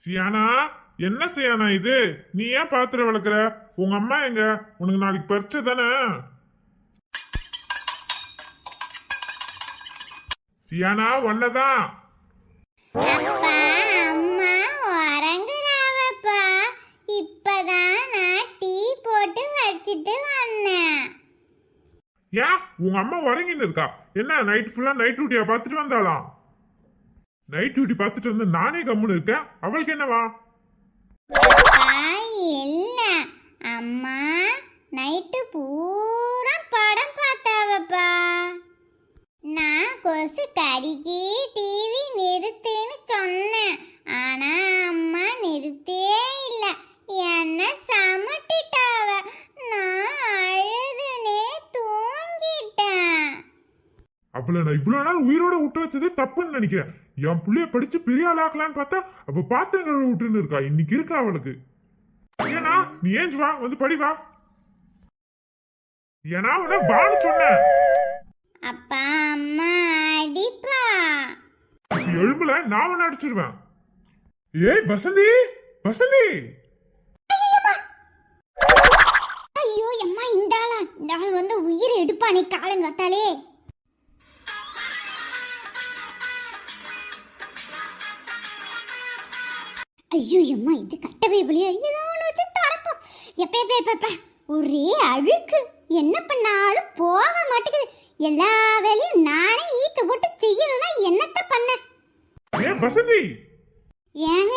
சியானா என்ன சியானா இது? நீ ஏன் பாத்திரம் விளக்குற? உங்க அம்மா எங்க? உனக்கு நாளைக்கு பரிச்சை தானே? சியானா ஒன்னதான் அப்பா அம்மா உறங்குறாவப்பா. இப்பதான் நான் டீ போட்டு வச்சிட்டு வந்தேன். ஏன் உங்க அம்மா உறங்கின்னு இருக்கா. என்ன நைட் ஃபுல்லா நைட் டியூட்டியா பார்த்துட்டு வந்தாளாம் நைட் டியூட்டி பார்த்துட்டு வந்து நானே கம்முன்னு இருக்கேன். அவளுக்கு என்னவா? அப்பா இல்ல. அம்மா நைட்டு பூரா படம் பார்த்தாவப்பா. நான் கொசு கடிக்கி டிவி நிறுத்துன்னு சொன்னேன் ஆனா அம்மா நிறுத்தே இல்ல என்ன சமட்டிட்டாவ நான் அழுதுனே தூங்கிட்டேன் அவளை நான் இவ்வளவு நாள் உயிரோட விட்டு வச்சதே தப்புன்னு நினைக்கிறேன். என் புள்ளைய படிச்சு பெரிய ஆளாக்கலான்னு பார்த்தா அவ பாத்திரங்களை விட்டுன்னு இருக்கா? இன்னைக்கு இருக்கா அவளுக்கு. ஏனா நீ ஏஞ்சு வா வந்து படி வா. ஏன்னா உன்ன வான்னு சொன்னேன். அப்பா அம்மா அடிப்பா. எழும்புல நான் உன்னை அடிச்சிருவேன். ஏய் வசந்தி வசந்தி. ஐயோ அம்மா இந்த ஆளா? இந்த ஆள் வந்து உயிரை எடுப்பானே காலங்காத்தாலே. ஐயோ அம்மா இது கட்ட பைபிளியா ஏதோ ஒன்று வச்சு தொடப்போம் எப்ப எப்ப எப்ப ஒரே அழுக்கு. என்ன பண்ணாலும் போக மாட்டேங்குது. எல்லா வேலையும் நானே ஈத்து போட்டு செய்யணும்னா என்னத்த பண்ண? ஏய் வசந்தி! ஏங்க?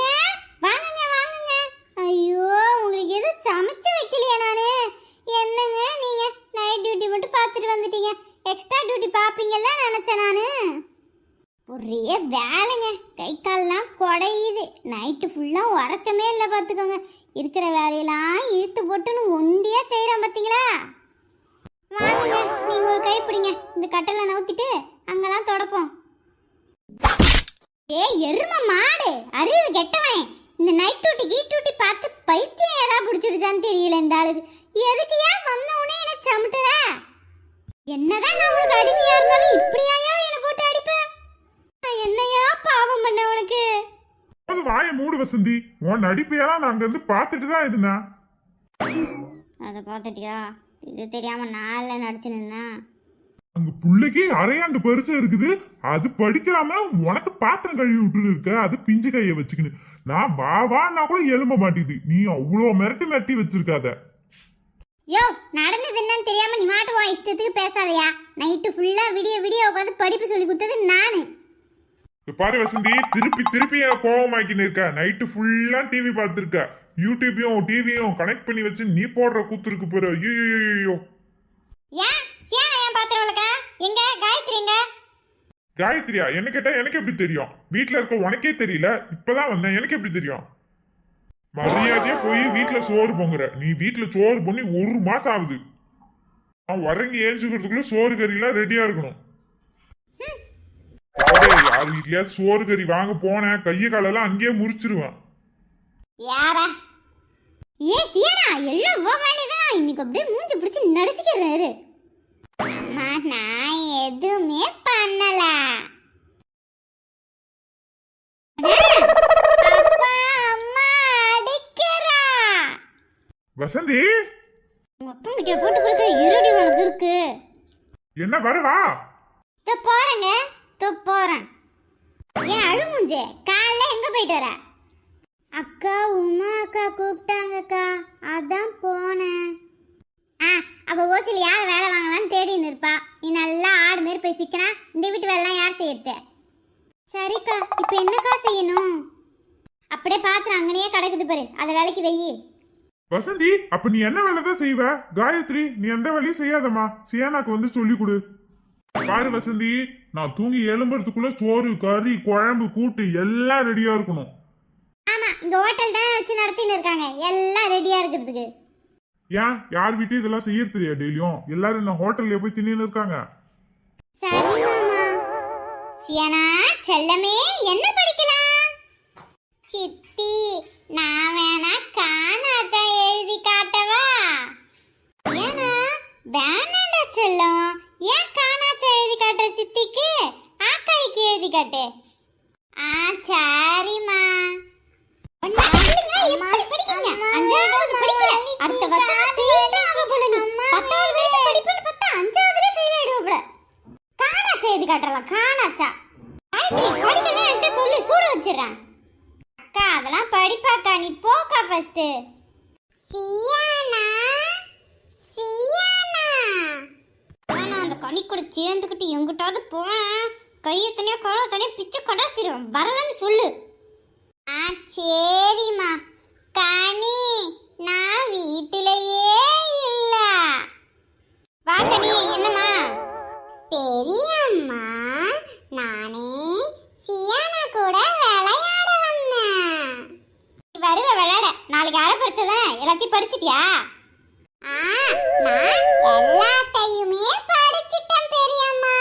வாங்குங்க வாங்குங்க. ஐயோ உங்களுக்கு எதுவும் சமைச்சு வைக்கலையா நானு? என்னங்க நீங்க? நைட் டியூட்டி மட்டும் பார்த்துட்டு வந்துட்டீங்க. எக்ஸ்ட்ரா டியூட்டி பார்ப்பீங்கல்ல நினைச்சேன் நானு. ஒரே வேலைங்க. கை கால்லாம் குடையுது. நைட்டு ஃபுல்லாக உறக்கமே இல்லை பார்த்துக்கோங்க. இருக்கிற வேலையெல்லாம் இழுத்து போட்டுன்னு ஒண்டியாக செய்கிறேன் பார்த்தீங்களா? வாங்க நீங்கள் ஒரு கை பிடிங்க. இந்த கட்டலை நவுத்திட்டு அங்கெல்லாம் தொடப்போம். ஏய் எரும மாடு. அறிவு கெட்டவனே. இந்த நைட் டூட்டி கீ டூட்டி பார்த்து பைத்தியம் ஏதாவது பிடிச்சிடுச்சான்னு தெரியல இந்த ஆளுக்கு. எதுக்கு ஏன் வந்த உடனே என்ன சமட்டுற? என்னதான் நான் உங்களுக்கு அடிமையா இருந்தாலும் இப்படியாயோ என்ன போட்டு அடிப்ப நான் என்னையா பாவம் பண்ண உனக்கு அது வாய மூடு வசந்தி? உன் நடிப்பையெல்லாம் நான் அங்க இருந்து பார்த்துட்டு தான் இருந்தேன். அதை பார்த்துட்டியா? இது தெரியாம நாள்ல நடிச்சு நின்னேன் அங்க புள்ளைக்கு அரையாண்டு பரிசை இருக்குது. அது படிக்காம உனக்கு பாத்திரம் கழுவி விட்டுன்னு இருக்க. அது பிஞ்சு கைய வச்சுக்கின்னு. நான் வா வான்னா கூட எழும்ப மாட்டேங்குது. நீ அவ்வளோ மிரட்டி மிரட்டி வச்சிருக்காத. யோ நடந்தது என்னன்னு தெரியாம நீ மாட்டு உன் இஷ்டத்துக்கு பேசாதயா. நைட்டு ஃபுல்லா விடிய விடிய உட்காந்து படிப்பு சொல்லி கொடுத்தது நானு. பாரு வசந்தி திருப்பி திருப்பி என் கோவமாக்கின்னு இருக்க. நைட்டு ஃபுல்லா டிவி பார்த்துருக்க. யூடியூபையும் டிவியும் கனெக்ட் பண்ணி வச்சு நீ போடுற கூத்துருக்கு பாரு. ஐயோ ஏன்? சியானா ஏன் பாத்திரம் விளக்க? எங்க? காயத்ரி எங்க? காயத்ரியா? என்ன கேட்டா எனக்கு எப்படி தெரியும்? வீட்ல இருக்க உனக்கே தெரியல. இப்பதான் வந்தேன். எனக்கு எப்படி தெரியும்? மரியாதையா போய் வீட்ல சோறு பொங்குற. நீ வீட்ல சோறு பண்ணி ஒரு மாசம் ஆகுது. நான் உறங்கி ஏஞ்சுக்கிறதுக்குள்ள சோறு கறி எல்லாம் ரெடியா இருக்கணும். யார் வீட்லயாவது சோறு கறி வாங்க போனேன் கைய காலெல்லாம் அங்கேயே முறிச்சிருவேன். யாரா? ஏ சியானா எல்லாம் உன் வேலைதான். இன்னைக்கு அப்படியே மூஞ்சி பிடிச்சு நடிச்சுக்கிறாரு அம்மா நான் எதுவுமே பண்ணல. அப்பா அம்மா அடிக்கிறா. வசந்தி! மொத்தம் கிட்ட போட்டு கொடுக்குற இருடி உனக்கு இருக்கு. என்ன வரவா இதோ போறேங்க. இதோ போறேன். ஏன் அழுமுஞ்சே காலைல எங்க போயிட்டு வர? அக்கா உமா அக்கா கூப்பிட்டாங்கக்கா. அதான் போனேன். ஆ அப்ப ஓசில யார் வேலை வாங்கலாம்னு தேடின்னு இருப்பா நீ நல்லா ஆடு மாரி போய் சிக்கனா இந்த வீட்டு வேலைலாம் யார் செய்யறது? சரிக்கா இப்போ என்னக்கா செய்யணும்? அப்படியே பாத்திரம் அங்கனையே கிடக்குது பாரு. அதை வேலைக்கு வெயி வசந்தி அப்ப நீ என்ன வேலை தான் செய்வ? காயத்ரி நீ எந்த வேலையும் செய்யாதம்மா. சியானாக்கு வந்து சொல்லி கொடு. பாரு வசந்தி நான் தூங்கி எழும்புறதுக்குள்ள சோறு கறி குழம்பு கூட்டு எல்லாம் ரெடியா இருக்கணும். ஆமா இந்த ஹோட்டல் தான் வச்சு நடத்தின்னு இருக்காங்க. எல்லாம் ரெடியா இருக்கிறதுக்கு. ஏன்? யார் வீட்டையும் இதெல்லாம் செய்ய தெரியா டெய்லியும்? எல்லாரும் இந்த ஹோட்டல்ல போய் தின்னு இருக்காங்க? சரி மாமா. சியானா செல்லமே என்ன படிக்கலாம்? சித்தி நான் வேணா காணாத எழுதி காட்டவா? ஏனா வேணாண்டா செல்லம். ஏன் காணாச்ச எழுதி காட்டுற சித்திக்கு ஆக்காய்க்கு எழுதி காட்டு. ஆ சரிம்மா. காணாச்சா காயத்ரி படிக்கலாம் என்கிட்ட சொல்லி அக்கா அதெல்லாம் படிப்பாக்கா நீ போக்கா ஃபர்ஸ்ட் பனி கூட சேர்ந்துக்கிட்டு எங்கிட்டாவது போனேன் கையை தனியா குழவை தனியா பிச்சை கடாசிடுவேன் வரலன்னு சொல்லு. ஆ சரிம்மா. கனி நான் வீட்டிலேயே இல்ல. வா கனி. என்னம்மா? பெரியம்மா நானே சியானா கூட விளையாட வந்தேன். வருவ விளையாட. நாளைக்கு அரை படிச்சதேன் எல்லாத்தையும் படிச்சிட்டியா? நான் எல்லாத்தையுமே படிச்சிட்டேன் பெரியம்மா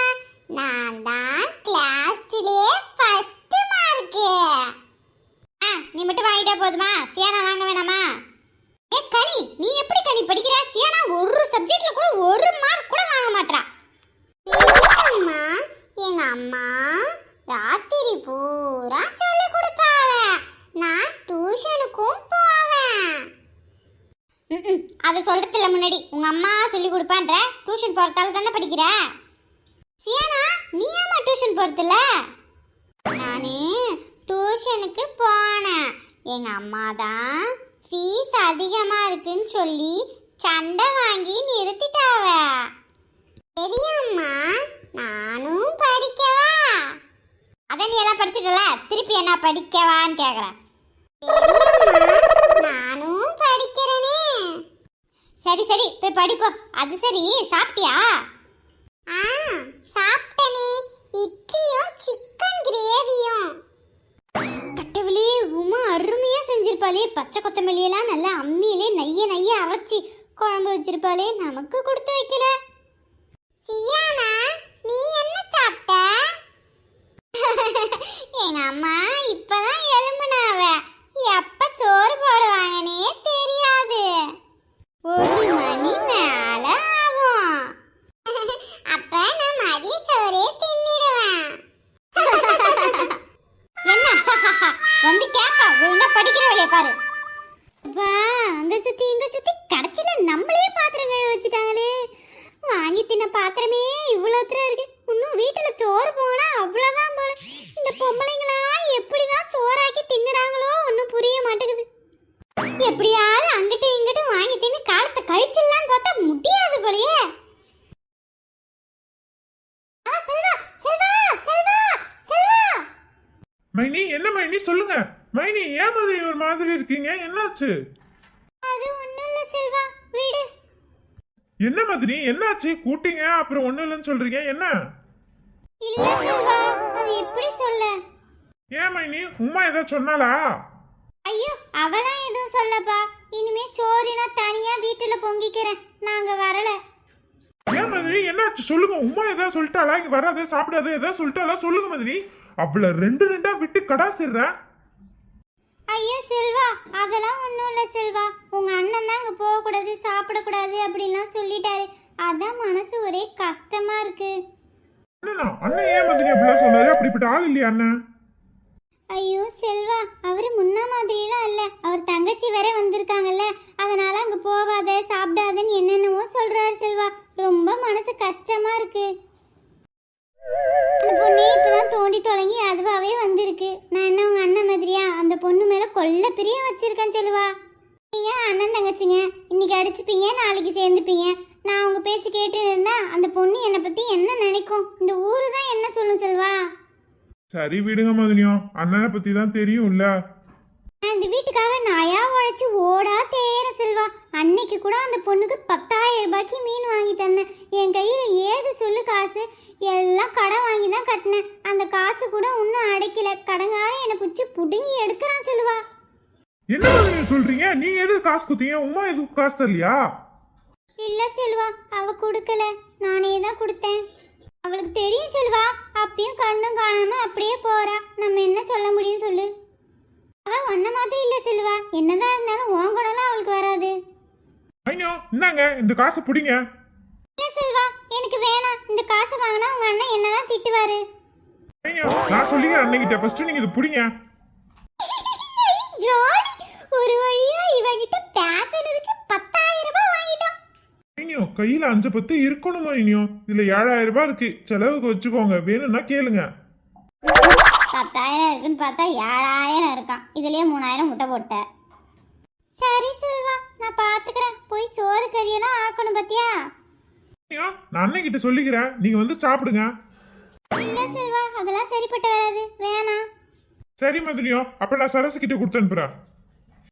நான் தான் கிளாஸ்லயே ஃபர்ஸ்ட் மார்க் நீ மட்டும் வாங்கிட்டா போதுமா? சியானா வாங்க வேணாமா? ஏ கனி நீ எப்படி கனி படிக்கிற? சியானா ஒரு சப்ஜெக்ட்ல கூட ஒரு மார்க் கூட வாங்க மாட்றா. பெரியம்மா எங்க அம்மா ராத்திரி பூரா சொல்லி கொடுப்பாவ. நான் டியூஷனுக்கும் போவேன். அதை சொல்றதுல முன்னாடி உங்க அம்மா சொல்லி கொடுப்பான்ற. டியூஷன் போறதால தானே படிக்கிற? சியானா நீ ஏமா டியூஷன் போறதில்ல? நானே டியூஷனுக்கு போனேன். எங்கள் அம்மா தான் ஃபீஸ் அதிகமாக இருக்குன்னு சொல்லி சண்டை வாங்கி நிறுத்திட்டாவ. பெரியம்மா நானும் படிக்கவா? அதை நீ எல்லாம் படிச்சிட்டல திருப்பி என்ன படிக்கவான்னு கேட்குறேன் நானும் படிக்கிறேனே. சரி சரி போய் படிப்போ அது சரி சாப்பிட்டியா? ஆ சாப்பிட்டனே. இட்லியும் சிக்கன் கிரேவியும் கட்டவிலே உமா அருமையா செஞ்சிருப்பாளே. பச்சை கொத்தமல்லி எல்லாம் நல்லா அம்மியிலே நைய நைய அரைச்சி குழம்பு வச்சிருப்பாளே. நமக்கு கொடுத்து வைக்கல சியானா நீ என்ன சாப்பிட்ட? எங்க அம்மா இப்பதான் எலும்புனாவ எப்ப சோறு போடுவாங்கன்னே தெரியாது. ஒரு மணி மேல ஆகும் அப்ப நான் மதிய சோறே தின்னிடுவேன் என்ன வந்து கேப்பா ஒழுங்கா படிக்கிற வேலைய பாரு வா அங்க சுத்தி இங்க சுத்தி கடைசியில நம்மளே பாத்திரம் கழுவ வச்சுட்டாங்களே வாங்கி தின்ன பாத்திரமே இவ்வளோத்துல இருக்கு இன்னும் வீட்டுல சோறு போனா அவ்வளவுதான் போல இந்த பொம்பளைங்களா எப்படிதான் சோறாக்கி தின்னுறாங்களோ ஒன்றும் புரிய மாட்டேங்குது எப்படியாவது அங்கிட்டு இங்கிட்டு வாங்கி தின்னு காலத்தை கழிச்சிடலான்னு பார்த்தா முடியாது போலயே ஆ, செல்வா செல்வா செல்வா செல்வா மைனி என்ன மைனி சொல்லுங்க. மைனி ஏன் மாதிரி ஒரு மாதிரி இருக்கீங்க? என்னாச்சு? அது ஒண்ணும் இல்ல செல்வா. வீடு. என்ன மாதிரி? என்னாச்சு? கூட்டிங்க. அப்புறம் ஒண்ணு இல்லைன்னு சொல்றீங்க. என்ன? இல்ல செல்வா. அது எப்படி சொல்ல? ஏன் மைனி? உமா ஏதாவது சொன்னாலா ஐயோ அவளாம் எதுவும் சொல்லப்பா. இனிமே சோறு நான் தனியா வீட்டுல பொங்கிக்கிறேன். நாங்க வரல. ஏன் மாதிரி என்னாச்சு? சொல்லுங்க. உமா ஏதாவது சொல்லிட்டாளா? இங்க வராத சாப்பிடாத ஏதாவது சொல்லிட்டாளா? சொல்லுங்க மாதிரி அவள ரெண்டு ரெண்டா விட்டு கடாசிடுறேன் ஐயோ செல்வா அதெல்லாம் ஒன்றும் இல்லை செல்வா. உங்க அண்ணன் தான் அங்கே போகக்கூடாது சாப்பிடக்கூடாது அப்படின்லாம் சொல்லிட்டாரு. அதான் மனசு ஒரே கஷ்டமா இருக்கு. அண்ணனா அண்ணன் ஏன் மாதிரி அப்படிலாம் சொன்னாரு? அப்படிப்பட்ட ஆள் இல்லையா அண்ணன்? ஐயோ செல்வா அவர் முன்ன மாதிரிலாம் இல்லை. அவர் தங்கச்சி வேற வந்திருக்காங்கல்ல. அதனால அங்கே போகாத சாப்பிடாதன்னு என்னென்னவோ சொல்றாரு செல்வா. ரொம்ப மனசு கஷ்டமா இருக்கு. அந்த பொண்ணே இப்பதான் தோண்டி தொடங்கி அதுவாவே வந்திருக்கு. நான் என்ன உங்க அண்ணன் மாதிரியா? அந்த பொண்ணு மேல கொல்ல பிரியம் வச்சிருக்கேன் செல்வா. நீங்க அண்ணன் தங்கச்சிங்க. இன்னைக்கு அடிச்சுப்பீங்க நாளைக்கு சேர்ந்துப்பீங்க. நான் உங்க பேச்சு கேட்டு இருந்தா அந்த பொண்ணு என்னை பத்தி என்ன நினைக்கும்? இந்த ஊரு தான் என்ன சொல்லும் செல்வா? சரி விடுங்க மதுனியம் அண்ணனை பத்தி தான் தெரியும்ல. இந்த வீட்டுக்காக நாயா உழைச்சி ஓடா தேர செல்வா. அன்னைக்கு கூட அந்த பொண்ணுக்கு பத்தாயிரம் ரூபாய்க்கு மீன் வாங்கி தந்தேன். என் கையில ஏது சொல்லு காசு? எல்லாம் கடன் வாங்கி தான் கட்டினேன். அந்த காசு கூட இன்னும் அடைக்கல. கடங்காரன் என்னை பிடிச்சி புடுங்கி எடுக்கிறான் செல்வா. என்ன மதுனியம் சொல்றீங்க? நீங்க எதுக்கு காசு குத்தீங்க உமா எதுக்கு காசு தரலையா? இல்ல செல்வா அவ கொடுக்கல. நானே தான் கொடுத்தேன். அவளுக்கு தெரியும் செல்வா. அப்பயும் கண்ணும் காணாம அப்படியே போறா. நம்ம என்ன சொல்ல முடியும் சொல்லு. அவ ஒன்ன மாதிரி இல்ல செல்வா. என்னதான் இருந்தாலும் உன் குணம்லாம் அவளுக்கு வராது. ஐயோ இந்தாங்க இந்த காசை பிடிங்க. இல்ல செல்வா எனக்கு வேணாம். இந்த காசை வாங்கினா உங்க அண்ணன் என்னதான் திட்டுவாரு. ஐயோ நான் சொல்லிக்கிறேன் அன்னைக்கிட்ட ஃபர்ஸ்ட் நீங்க இதை பிடிங்க. ஒரு வழியா இவகிட்ட பேசுறதுக்கு பத்தாயிரம் ரூபாய் ஐயோ கையில அஞ்சு பத்து இருக்கணுமா ஐயோ இதுல ஏழாயிரம் ரூபாய் இருக்கு. செலவுக்கு வச்சுக்கோங்க. வேணும்னா கேளுங்க. பத்தாயிரம் இருக்குன்னு பார்த்தா ஏழாயிரம் இருக்கான். இதுலயே மூணாயிரம் முட்டை போட்ட. சரி செல்வா நான் பாத்துக்கிறேன். போய் சோறு கறியெல்லாம் ஆக்கணும் பாத்தியா? ஐயோ, நான் அண்ணன் கிட்ட சொல்லிக்கிறேன். நீங்க வந்து சாப்பிடுங்க. இல்ல செல்வா அதெல்லாம் சரிப்பட்டு வராது. வேணாம். சரி மதுனியோ அப்ப நான் சரசு கிட்ட கொடுத்து அனுப்புறேன்.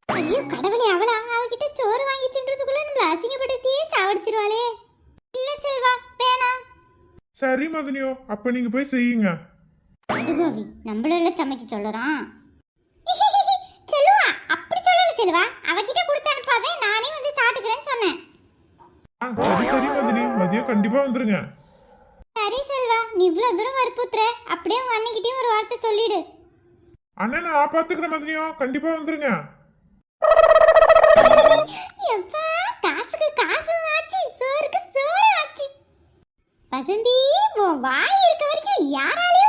ஐயோ கடவுளே அவளா? அவகிட்ட சோறு வாங்கி தின்றதுக்குள்ள நம்மள அசிங்கப்படுத்தியே சாவடிச்சிருவாளே இல்ல செல்வா வேணாம் சரி மதுனியோ அப்ப நீங்க போய் செய்யுங்க. அனுபவி நம்மள சமைக்க சொல்லுறான். செல்வா அப்படி சொல்லல செல்வா அவகிட்ட கொடுத்து அனுப்பாதே நானே வந்து சாப்பிட்டுக்கிறேன்னு சொன்னேன். சரி சரி மதுனி. மதியம் கண்டிப்பா வந்துருங்க. சரி செல்வா நீ இவ்வளவு தூரம் வற்புத்துற அப்படியே உங்க அண்ணன்கிட்டயும் ஒரு வார்த்தை சொல்லிடு. அண்ணன் நான் பாத்துக்கிறேன் மதுனியோ. கண்டிப்பா வந்துருங்க. எப்பா காசுக்கு காசு வசந்தி உன் வாய் இருக்க வரைக்கும் யாராலையும்